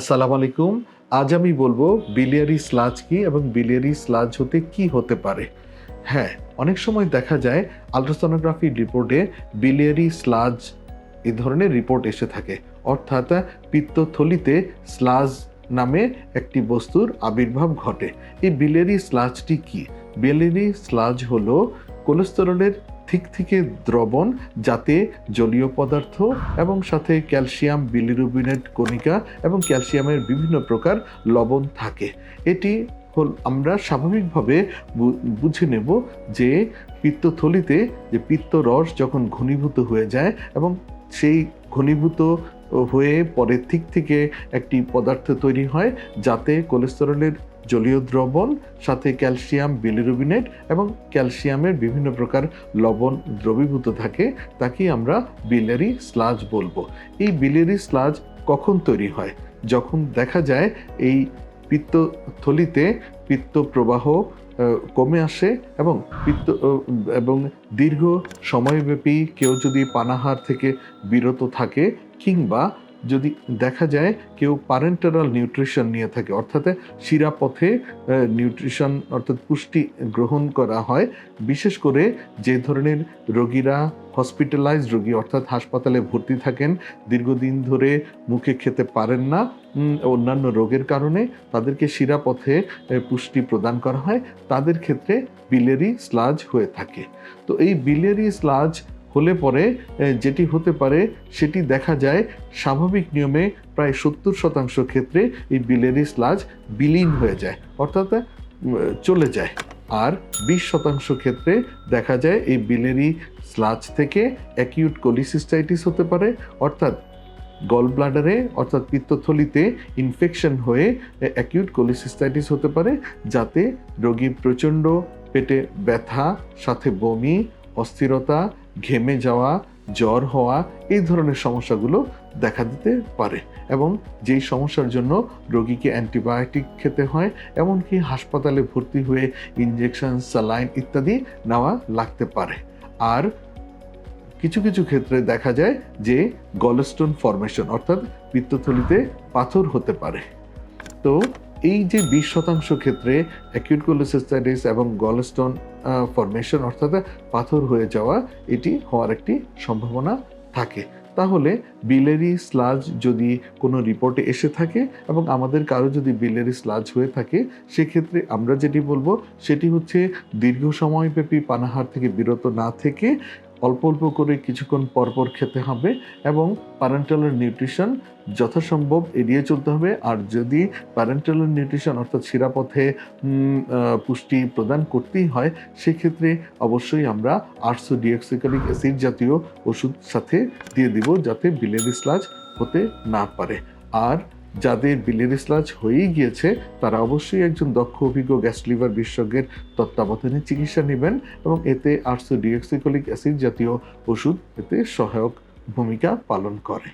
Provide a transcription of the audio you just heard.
আসসালামু আলাইকুম। আজ আমি বলব বিলিয়ারি স্লাজ কি এবং বিলিয়ারি স্লাজ হতে কি হতে পারে? হ্যাঁ অনেক সময় দেখা যায় আলট্রাসোনোগ্রাফি রিপোর্টে বিলিয়ারি স্লাজ এই ধরনের রিপোর্ট এসে থাকে। অর্থাৎ পিত্তথলিতে স্লাজ নামে একটি বস্তুর আবির্ভাব ঘটে। এই বিলিয়ারি স্লাজটি কি? বিলিয়ারি স্লাজ হলো কোলেস্টেরলের ঠিক থেকে দ্রবণ, যাতে জলীয় পদার্থ এবং সাথে ক্যালসিয়াম, বিলিরুবিনেট কণিকা এবং ক্যালসিয়ামের বিভিন্ন প্রকার লবণ থাকে। এটি হল, আমরা স্বাভাবিকভাবে বুঝে নেব যে পিত্তথলিতে যে পিত্তরস যখন ঘনীভূত হয়ে যায় এবং সেই ঘনীভূত হয়ে পরে ঠিক থেকে একটি পদার্থ তৈরি হয়, যাতে কোলেস্টেরলের জলীয় দ্রবণ, সাথে ক্যালসিয়াম, বিলিরুবিনেট এবং ক্যালসিয়ামের বিভিন্ন প্রকার লবণ দ্রবীভূত থাকে তাকেই আমরা বিলেরি স্লাজ বলব। এই বিলেরি স্লাজ কখন তৈরি হয়? যখন দেখা যায় এই পিত্তথলিতে পিত্ত প্রবাহ কমে আসে এবং পিত্ত এবং দীর্ঘ সময়ব্যাপী কেউ যদি পানাহার থেকে বিরত থাকে কিংবা যদি দেখা যায় কেউ পারেন্টারাল নিউট্রিশন নিয়ে থাকে, অর্থাৎ শিরাপথে নিউট্রিশন অর্থাৎ পুষ্টি গ্রহণ করা হয়, বিশেষ করে যে ধরনের রোগীরা হসপিটালাইজ রোগী অর্থাৎ হাসপাতালে ভর্তি থাকেন, দীর্ঘদিন ধরে মুখে খেতে পারেন না অন্যান্য রোগের কারণে তাদেরকে শিরাপথে পুষ্টি প্রদান করা হয়, তাদের ক্ষেত্রে বিলেরি স্লাজ হয়ে থাকে। তো এই বিলেরি স্লাজ হলে পরে যেটি হতে পারে সেটি দেখা যায় স্বাভাবিক নিয়মে প্রায় সত্তর শতাংশ ক্ষেত্রে এই বিলেরি স্লাজ বিলীন হয়ে যায়, অর্থাৎ চলে যায়। আর বিশ শতাংশ ক্ষেত্রে দেখা যায় এই বিলেরি স্লাজ থেকে অ্যাকিউট কোলিসিস্টাইটিস হতে পারে, অর্থাৎ গল ব্লাডারে অর্থাৎ পিত্তথলিতে ইনফেকশন হয়ে অ্যাকিউট কোলিসিস্টাইটিস হতে পারে, যাতে রোগী প্রচণ্ড পেটে ব্যথা, সাথে বমি, অস্থিরতা ঘেমে যাওয়া, জ্বর হওয়া এই ধরনের সমস্যাগুলো দেখা দিতে পারে এবং যেই সমস্যার জন্য রোগীকে অ্যান্টিবায়োটিক খেতে হয়, এমনকি হাসপাতালে ভর্তি হয়ে ইনজেকশন স্যালাইন ইত্যাদি নেওয়া লাগতে পারে। আর কিছু কিছু ক্ষেত্রে দেখা যায় যে গলস্টোন ফরমেশন অর্থাৎ পিত্তথলিতে পাথর হতে পারে। তো এই যে বিশ শতাংশ ক্ষেত্রে অ্যাকিউট কোলোসিস্টাইটিস এবং গলস্টোন ফরমেশন অর্থাৎ পাথর হয়ে যাওয়া, এটি হওয়ার একটি সম্ভাবনা থাকে। তাহলে বিলেরি স্লাজ যদি কোনো রিপোর্টে এসে থাকে এবং আমাদের কারও যদি বিলেরি স্লাজ হয়ে থাকে, সেক্ষেত্রে আমরা যেটি বলব, সেটি হচ্ছে দীর্ঘ সময়ব্যাপী পানাহার থেকে বিরত না থেকে অল্প অল্প করে কিছুক্ষণ পরপর খেতে হবে এবং প্যারেন্টালের নিউট্রিশন যথাসম্ভব এড়িয়ে চলতে হবে। আর যদি প্যারেন্টালের নিউট্রিশন অর্থাৎ শিরাপথে পুষ্টি প্রদান করতেই হয়, সেক্ষেত্রে অবশ্যই আমরা আটশো ডিঅক্সিকালিক অ্যাসিড জাতীয় ওষুধ সাথে দিয়ে দিব যাতে বিলেরি স্লাজ হতে না পারে। আর যাদের বিলেরি স্লাজ হয়েই গিয়েছে, তারা অবশ্যই একজন দক্ষ অভিজ্ঞ গ্যাস লিভার বিশেষজ্ঞের তত্ত্বাবধানে চিকিৎসা নেবেন এবং এতে আটশো ডিঅক্সিকলিক অ্যাসিড জাতীয় ওষুধ এতে সহায়ক ভূমিকা পালন করে।